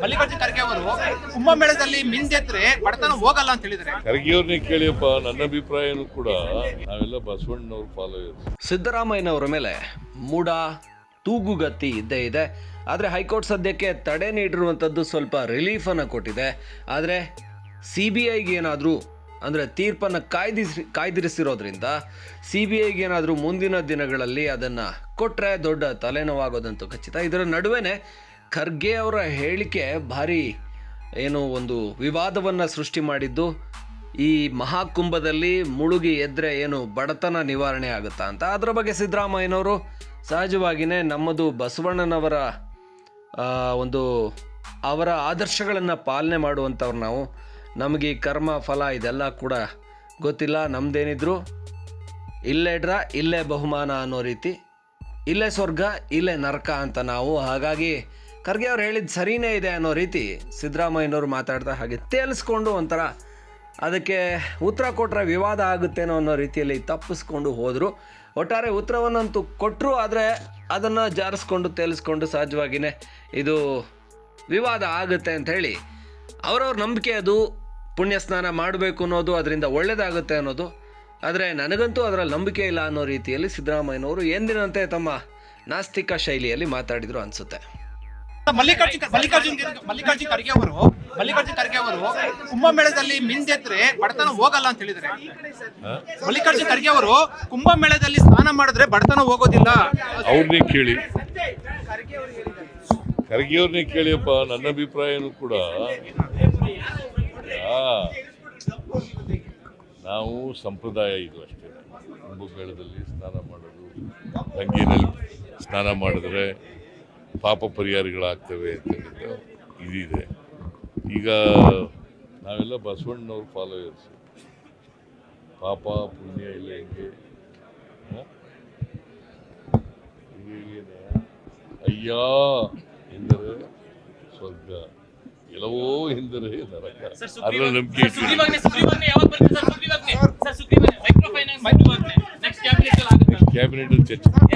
ಮಲ್ಲಿಕಾರ್ಜುನ ಖರ್ಗೆ ಅವರು ಕುಂಭಮೇಳದಲ್ಲಿ ಮಿಂದೆತ್ರೆ ಬಡತನ ಹೋಗಲ್ಲ ಅಂತ ಹೇಳಿದ್ದಾರೆ. ಖರ್ಗೆಯವ್ರನ್ನೇ ಕೇಳಿಯಪ್ಪ ನನ್ನ ಅಭಿಪ್ರಾಯನೂ ಕೂಡ ನಾವೆಲ್ಲ ಬಸವಣ್ಣನವ್ರ ಫಾಲೋಯರ್ಸ್ ಸಿದ್ದರಾಮಯ್ಯನವರ ಮೇಲೆ ಮೂಡ ತೂಗುಗತ್ತಿ ಇದ್ದೇ ಇದೆ. ಆದರೆ ಹೈಕೋರ್ಟ್ ಸದ್ಯಕ್ಕೆ ತಡೆ ನೀಡಿರುವಂಥದ್ದು ಸ್ವಲ್ಪ ರಿಲೀಫನ್ನು ಕೊಟ್ಟಿದೆ. ಆದರೆ ಸಿ ಬಿ ಐಗೆ ಏನಾದರೂ ಅಂದರೆ ತೀರ್ಪನ್ನು ಕಾಯ್ದಿಸಿ ಕಾಯ್ದಿರಿಸಿರೋದ್ರಿಂದ ಸಿ ಬಿ ಐಗೆ ಏನಾದರೂ ಮುಂದಿನ ದಿನಗಳಲ್ಲಿ ಅದನ್ನು ಕೊಟ್ಟರೆ ದೊಡ್ಡ ತಲೆನೋವಾಗೋದಂತೂ ಖಚಿತ. ಇದರ ನಡುವೆನೇ ಖರ್ಗೆ ಅವರ ಹೇಳಿಕೆ ಭಾರಿ ಏನು ಒಂದು ವಿವಾದವನ್ನು ಸೃಷ್ಟಿ ಮಾಡಿದ್ದು. ಈ ಮಹಾಕುಂಭದಲ್ಲಿ ಮುಳುಗಿ ಎದ್ರೆ ಏನು ಬಡತನ ನಿವಾರಣೆ ಆಗುತ್ತಾ ಅಂತ. ಅದರ ಬಗ್ಗೆ ಸಿದ್ದರಾಮಯ್ಯನವರು ಸಹಜವಾಗಿಯೇ ನಮ್ಮದು ಬಸವಣ್ಣನವರ ಒಂದು ಅವರ ಆದರ್ಶಗಳನ್ನು ಪಾಲನೆ ಮಾಡುವಂಥವ್ರು ನಾವು. ನಮಗೆ ಕರ್ಮ, ಫಲ ಇದೆಲ್ಲ ಕೂಡ ಗೊತ್ತಿಲ್ಲ, ನಮ್ದೇನಿದ್ರು. ಇಲ್ಲೇ ಡ್ರ ಇಲ್ಲೇ ಬಹುಮಾನ ಅನ್ನೋ ರೀತಿ. ಇಲ್ಲೇ ಸ್ವರ್ಗ, ಇಲ್ಲೇ ನರಕ ಅಂತ ನಾವು. ಹಾಗಾಗಿ ಖರ್ಗೆ ಅವ್ರು ಹೇಳಿದ ಸರಿನೇ ಇದೆ ಅನ್ನೋ ರೀತಿ ಸಿದ್ದರಾಮಯ್ಯನವರು ಮಾತಾಡ್ತಾ ಹಾಗೆ ತೇಲಿಸ್ಕೊಂಡು ಒಂಥರ ಅದಕ್ಕೆ ಉತ್ತರ ಕೊಟ್ಟರೆ ವಿವಾದ ಆಗುತ್ತೇನೋ ಅನ್ನೋ ರೀತಿಯಲ್ಲಿ ತಪ್ಪಿಸ್ಕೊಂಡು ಹೋದರು. ಒಟ್ಟಾರೆ ಉತ್ತರವನ್ನಂತೂ ಕೊಟ್ಟರು ಆದರೆ ಅದನ್ನು ಜಾರಿಸ್ಕೊಂಡು ತೇಲಿಸ್ಕೊಂಡು ಸಹಜವಾಗಿಯೇ ಇದು ವಿವಾದ ಆಗುತ್ತೆ ಅಂತ ಹೇಳಿ ಅವರವ್ರ ನಂಬಿಕೆ ಅದು, ಪುಣ್ಯ ಸ್ನಾನ ಮಾಡಬೇಕು ಅನ್ನೋದು ಅದರಿಂದ ಒಳ್ಳೆಯದಾಗುತ್ತೆ ಅನ್ನೋದು. ಆದರೆ ನನಗಂತೂ ಅದರಲ್ಲಿ ನಂಬಿಕೆ ಇಲ್ಲ ಅನ್ನೋ ರೀತಿಯಲ್ಲಿ ಸಿದ್ದರಾಮಯ್ಯನವರು ಎಂದಿನಂತೆ ತಮ್ಮ ನಾಸ್ತಿಕ ಶೈಲಿಯಲ್ಲಿ ಮಾತಾಡಿದರು ಅನಿಸುತ್ತೆ. ಮಲ್ಲಿಕಾರ್ಜುನ ಮಲ್ಲಿಕಾರ್ಜುನ್ ಮಲ್ಲಿಕಾರ್ಜುನ್ ಖರ್ಗೆ ಅವರು, ಮಲ್ಲಿಕಾರ್ಜುನ್ ಖರ್ಗೆ ಅವರು ಕುಂಭಮೇಳದಲ್ಲಿ ಮಿಂದೆದ್ರೆ ಬಡತನ ಹೋಗಲ್ಲ ಅಂತ ಹೇಳಿದ್ರೆ ಮಲ್ಲಿಕಾರ್ಜುನ್ ಖರ್ಗೆ ಅವರು ಕುಂಭಮೇಳದಲ್ಲಿ ಸ್ನಾನ ಮಾಡಿದ್ರೆ ಬಡತನ ಹೋಗೋದಿಲ್ಲ. ಅವ್ರನ್ನೇ ಕೇಳಿ. ಖರ್ಗೆಯವ್ರನ್ನೇ ಕೇಳಿಯಪ್ಪ, ನನ್ನ ಅಭಿಪ್ರಾಯನೂ ಕೂಡ. ನಾವು ಸಂಪ್ರದಾಯ ಇದು ಅಷ್ಟೇ. ಕುಂಭಮೇಳದಲ್ಲಿ ಸ್ನಾನ ಮಾಡೋದು ತಂಗಿನಲ್ಲಿ ಸ್ನಾನ ಮಾಡಿದ್ರೆ ಪಾಪ ಪರಿಹಾರಗಳಾಗ್ತವೆ ಅಂತ ಇದಿದೆ. ಈಗ ನಾವೆಲ್ಲ ಬಸವಣ್ಣನವ್ರ ಫಾಲೋಯರ್ಸ್ ಪಾಪ ಪುಣ್ಯ ಇಲ್ಲ ಹೆಂಗೆ? ಅಯ್ಯ! ಎಂದರೆ ಸ್ವರ್ಗ. ಎಲ್ಲವೋ ಎಂದರೆ ನರಕ. ಅದರ ನಂಬಿಕೆ ಕ್ಯಾಬಿನೆಟ್ ಚರ್ಚೆ.